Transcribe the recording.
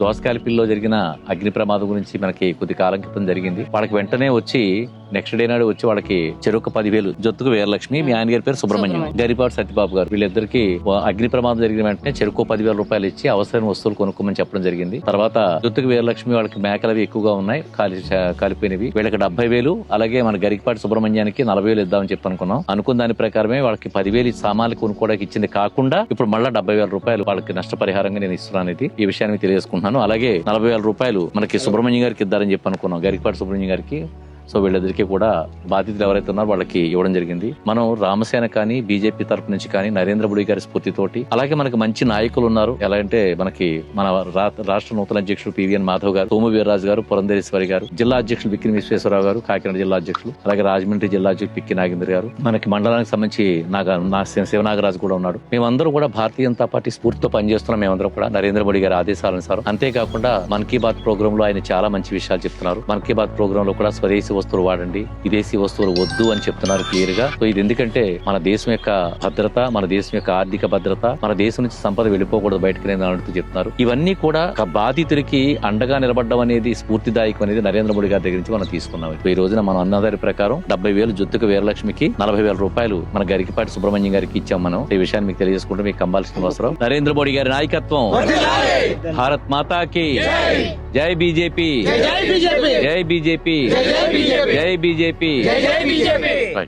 దోసకాయలపిల్లిలో జరిగిన అగ్ని ప్రమాదం గురించి మనకి కొద్ది కాలం క్రితం జరిగింది. వాళ్ళకి వెంటనే వచ్చి నెక్స్ట్ డే నాడు వచ్చి వాళ్ళకి చెరుకు పదివేలు. జొత్తుకు వీరలక్ష్మి మీ ఆయన గారి పేరు సుబ్రహ్మణ్యం. గరిపాటి సత్యబాబు గారు. వీళ్ళిద్దరికి అగ్ని ప్రమాదం జరిగిన వెంటనే చెరుకు పదివేల రూపాయలు ఇచ్చి అవసరమైన వస్తువులు కొనుక్కోమని చెప్పడం జరిగింది. తర్వాత జొత్తుకు వీరలక్ష్మి వాళ్ళకి మేకలవి ఎక్కువగా ఉన్నాయి. కాలి కాలిపోయినవి. వీళ్ళకి డెబ్బై వేలు అలాగే మన గరికపాటి సుబ్రహ్మణ్యానికి నలభై వేలు ఇద్దామని చెప్పి అనుకున్నాం అనుకున్న దాని ప్రకారమే వాళ్ళకి పదివేలు ఈ సామాన్లు కొనుక్కోవడానికి ఇచ్చింది కాకుండా ఇప్పుడు మళ్ళీ డెబ్బై వేల రూపాయలు వాళ్ళకి నష్టపరిహారంగా నేను ఇస్తున్నాను అనేది ఈ విషయాన్ని తెలియజేసుకుంటున్నాను. అలాగే నలభై వేల రూపాయలు మనకి సుబ్రహ్మణ్యం గారికి ఇద్దారని చెప్పి అనుకున్నాం గరికపాటి సుబ్రహ్మణ్యం గారికి సో వీళ్ళిద్దరికీ కూడా బాధితులు ఎవరైతే ఉన్నారో వాళ్ళకి ఇవ్వడం జరిగింది. మనం రామసేన కానీ బీజేపీ తరపు నుంచి కానీ నరేంద్ర మోడీ గారి స్ఫూర్తితోటి అలాగే మనకి మంచి నాయకులు ఉన్నారు. ఎలా అంటే మనకి మన రా- రాష్ట్ర నూతన అధ్యక్షుడు పివిఎన్ మాధవ్ గారు సోము వీర్రాజు గారు పురంధరేశ్వరి గారు జిల్లా అధ్యక్షులు బిక్కిన విశ్వేశ్వరరావు గారు కాకినాడ జిల్లా అధ్యక్షులు అలాగే రాజమండ్రి జిల్లా అధ్యక్షులు పిక్కి నాగేంద్ర గారు మనకి మండలానికి సంబంధించి నాగ నా శివనాగరాజు కూడా ఉన్నాడు. మేమందరూ కూడా భారతీయ జనతా పార్టీ స్ఫూర్తితో పనిచేస్తున్నాం. మేమందరం కూడా నరేంద్ర మోడీ గారి ఆదేశాలనుసారం అంతేకాకుండా మన్ కీ బాత్ ప్రోగ్రామ్లో ఆయన చాలా మంచి విషయాలు చెప్తున్నారు. మన్ కీ బాత్ ప్రోగ్రామ్లో కూడా స్వదేశీ వస్తువులు వాడండి విదేశీ వస్తువులు వద్దు అని చెప్తున్నారు క్లియర్గా. సో ఇది ఎందుకంటే మన దేశం యొక్క భద్రత మన దేశం యొక్క ఆర్థిక భద్రత మన దేశం నుంచి సంపద వెళ్ళిపోకూడదు బయటకు నేను అంటూ చెప్తున్నారు. ఇవన్నీ కూడా ఒక బాధితుడికి అండగా నిలబడడం అనేది స్ఫూర్తిదాయకం అనేది నరేంద్ర మోడీ గారి దగ్గర నుంచి మనం తీసుకున్నాం. ఈ రోజున మనం అన్నదారి ప్రకారం డెబ్బై వేలు జుత్తుకు వీరలక్ష్మికి నలభై వేల రూపాయలు మన గరికిపాటి సుబ్రహ్మణ్యం గారికి ఇచ్చాం మనం. ఈ విషయాన్ని మీకు తెలియజేసుకుంటూ మీకు కంబాలి శ్రీనివాసరావు. నరేంద్ర మోడీ గారి నాయకత్వం. భారత్ మాతాకి. జై బీజేపీ. జై బీజేపీ. జై బీజేపీ. జై బీజేపీ.